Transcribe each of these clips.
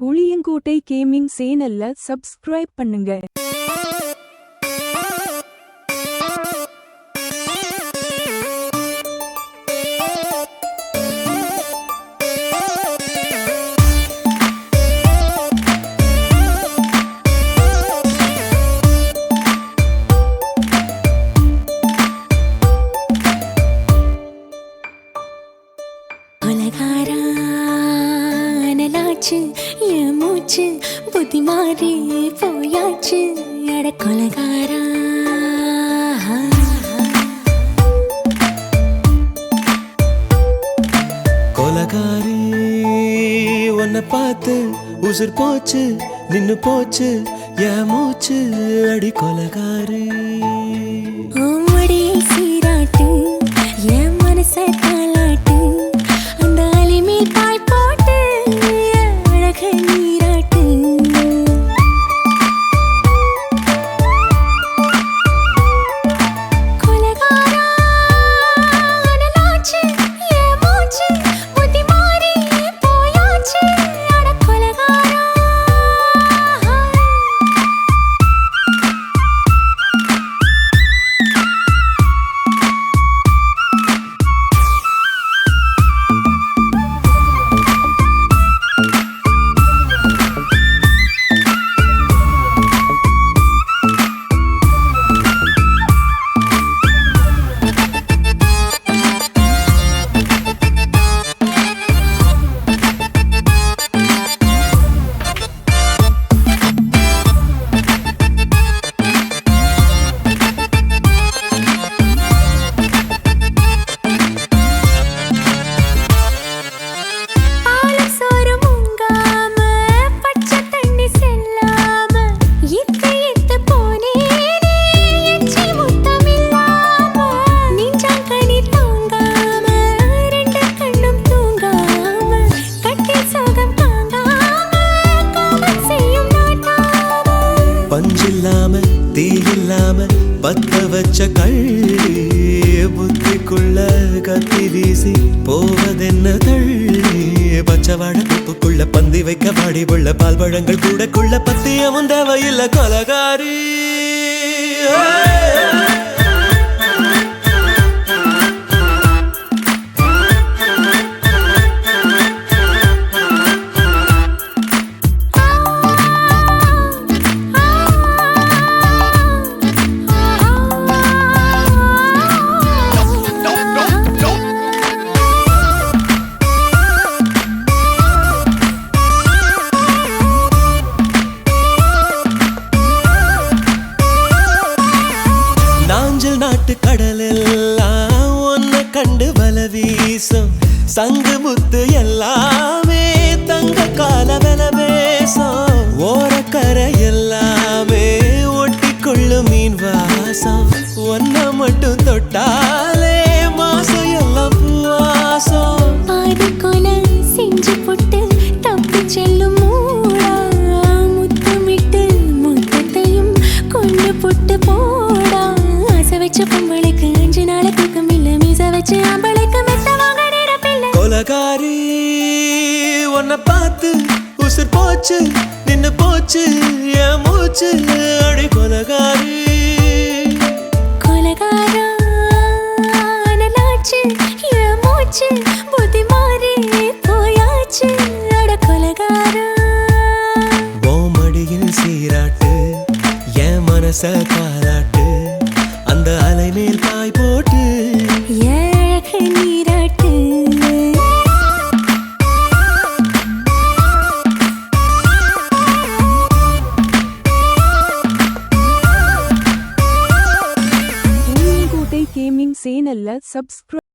புளியங்கோட்டை gaming சேனல்ல subscribe பண்ணுங்க. போச்சு என் மூச்சு அடி கொலகாரு. ஆடி உள்ள பால் பழங்கள் கூட குள்ள பத்தி அமுந்தவ இல்ல கொலகாரி. ஒன்ன மட்டும் தொட்டா subscribe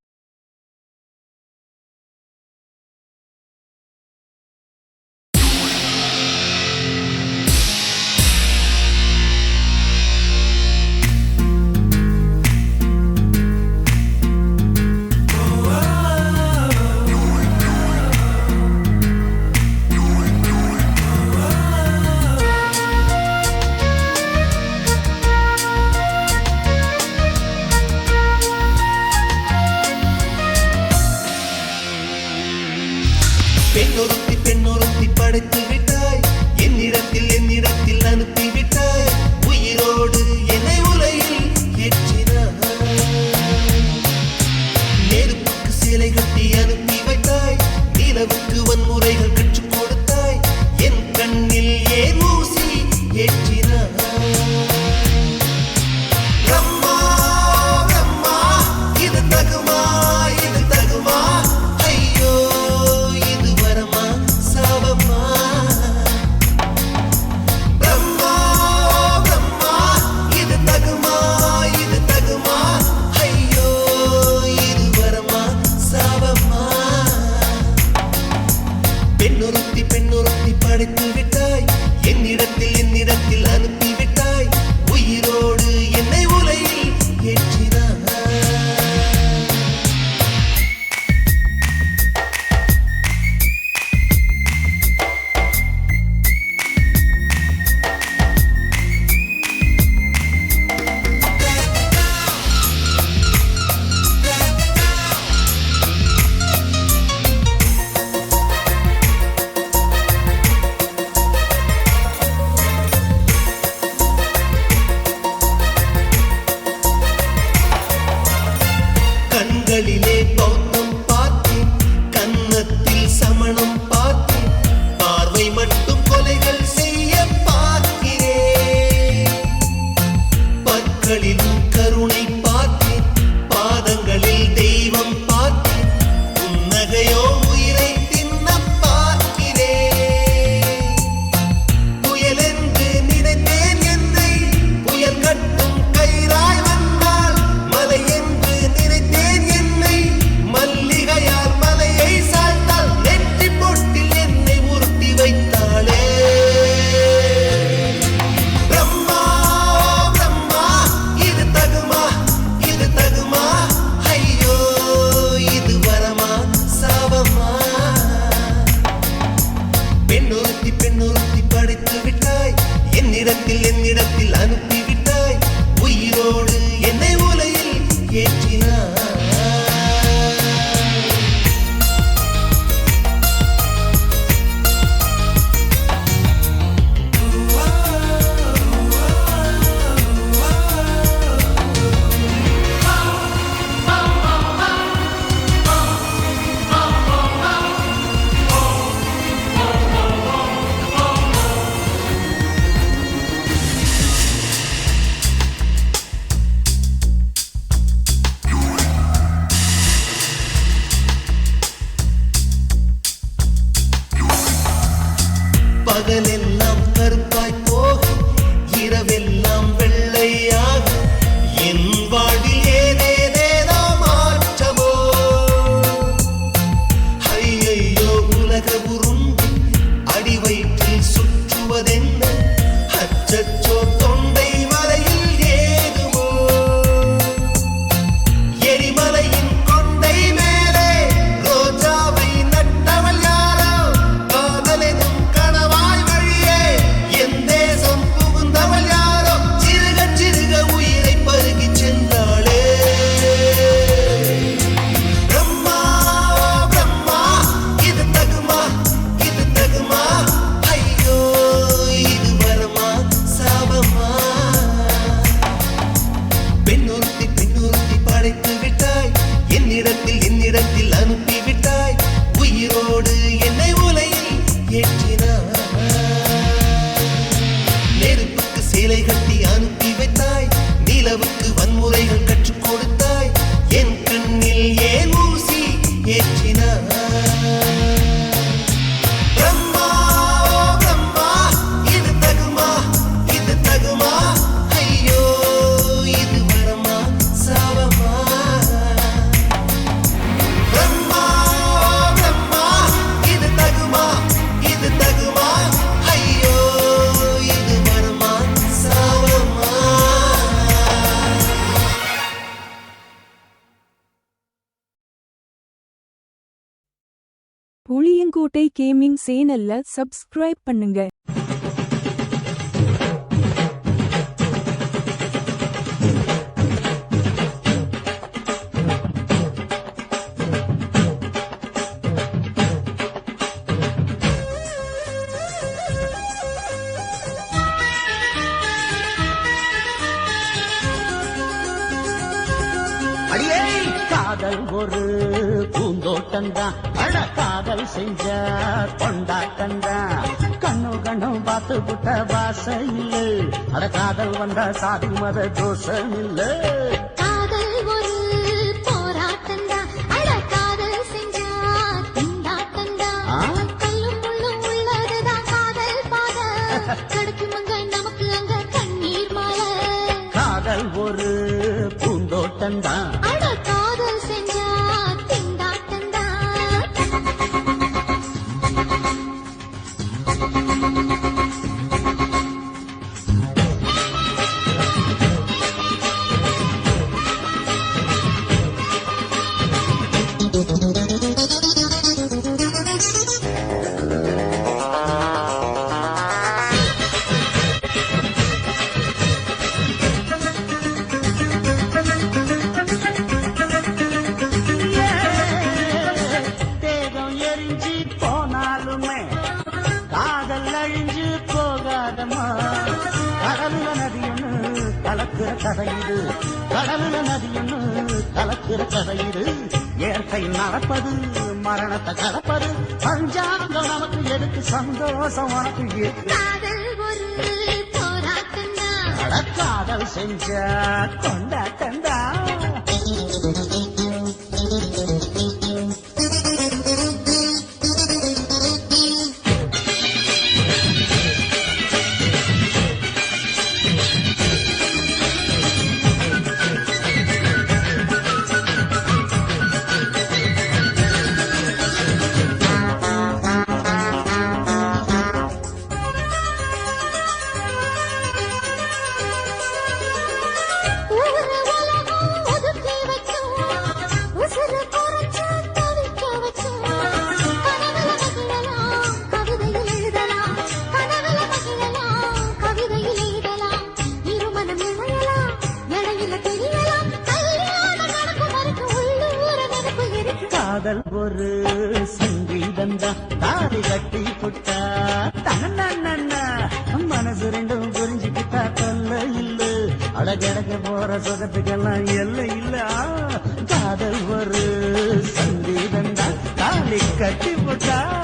புதுக்கோட்டை கேமிங் சேனல்ல சப்ஸ்கிரைப் பண்ணுங்க. ஒரு செங்கோட்டந்தான் காதல் செஞ்ச கொண்டாட்டந்தான் கண்ணு கண்ணும் பார்த்து புட்ட வாச இல்லை அட காதல் வந்தா சாதி மத தோஷம் இல்லை காதல் ஒரு பூந்தோட்டந்தான் அட கிடைக்க போற சொகத்துக்கெல்லாம் எல்லை இல்ல. காதல் ஒரு சங்கீதம் தான். தாலி கட்டி போட்டா.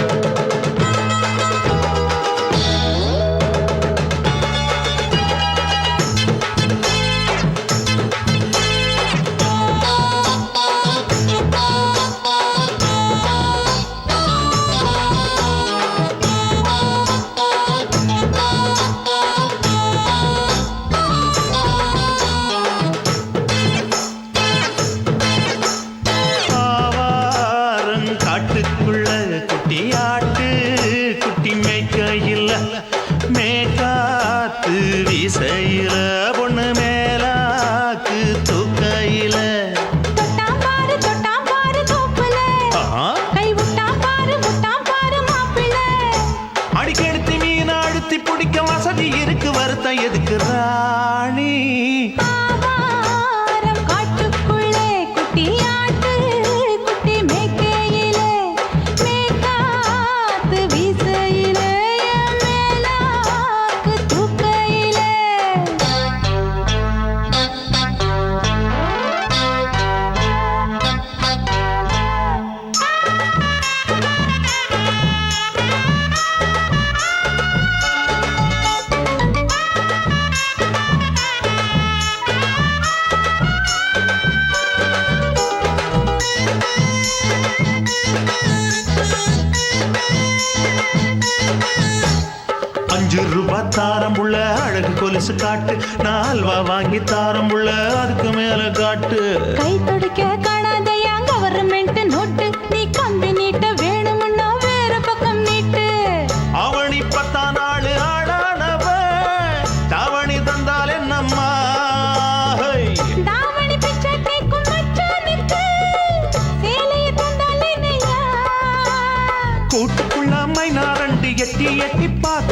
கூட்டுக்குள்ள மைனா ரெண்டு எட்டி எட்டி பார்த்து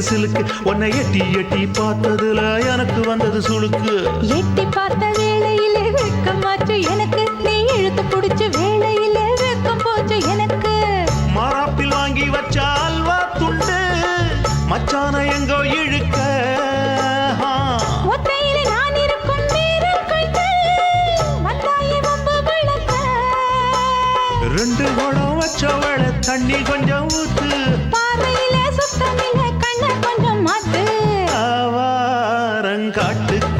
மனசு சிலுக்கு. உன்னை எட்டி எட்டி பார்த்ததுல எனக்கு வந்தது சுளுக்கு. எட்டி பார்த்த வேளையிலே வெக்கம் மாற்று எனக்கு நீ இழுத்து பிடிச்சு வேளையிலே வெக்கம் போச்சு எனக்கு. மாறாப்பில் வாங்கி வச்சா அல்வா துண்டு. மச்சான எங்கோ இழுக்க. ரெண்டு குடம் வச்சவள தண்ணி கொஞ்சம் பழங்காட்டுக்கு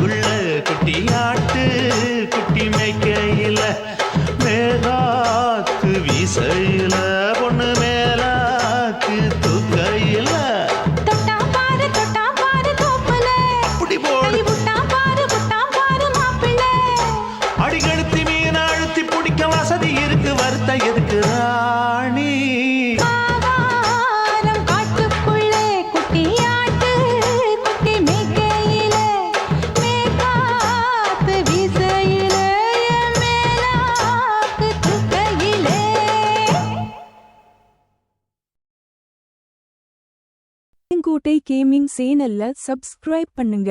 சேனல்ல சப்ஸ்கிரைப் பண்ணுங்க.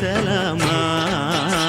உட்கார்ந்து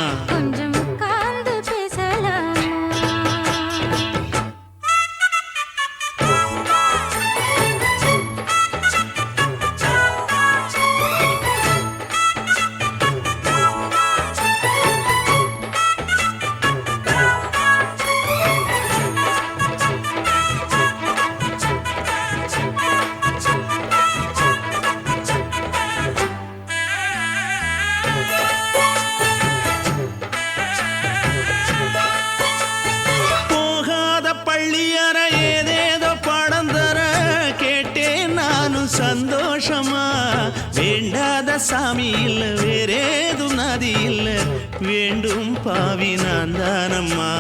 சாமி இல்ல வேறேதும் நதி இல்ல. வேண்டும் பாவி நான் தானம்மா.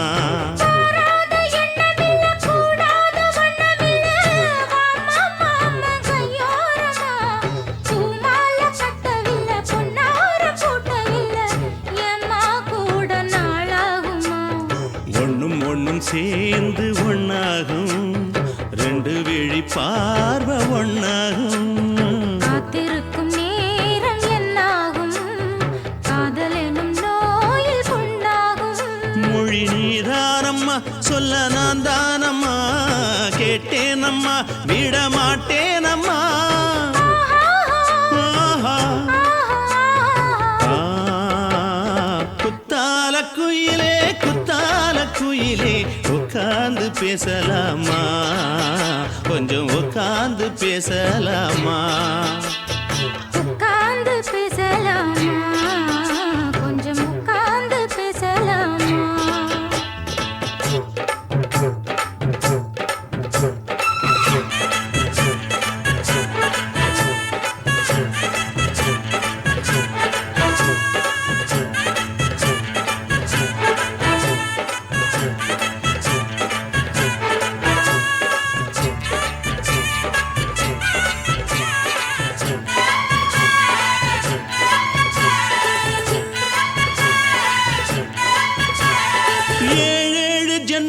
பேசலாமா? கொஞ்சம் உட்காந்து பேசலாமா?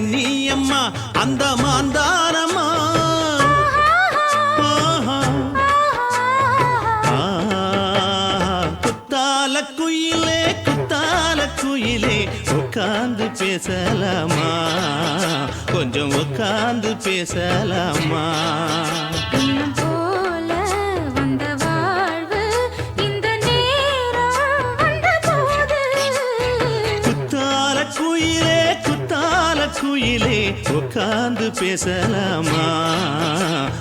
நீ அம்மா அந்த மாந்தானம்மா. குத்தால குயிலே குத்தால குயிலே உட்கார்ந்து பேசலாமா? கொஞ்சம் உட்கார்ந்து பேசலாமா? பேசலாமா?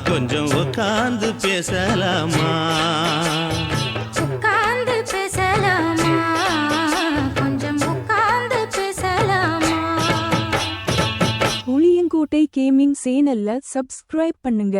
கொஞ்சம் உட்காந்து பேசலாமா? உட்காந்து பேசலாமா? கொஞ்சம் உட்காந்து பேசலாமா? புளியங்கோட்டை கேமிங் சேனல்ல சப்ஸ்கிரைப் பண்ணுங்க.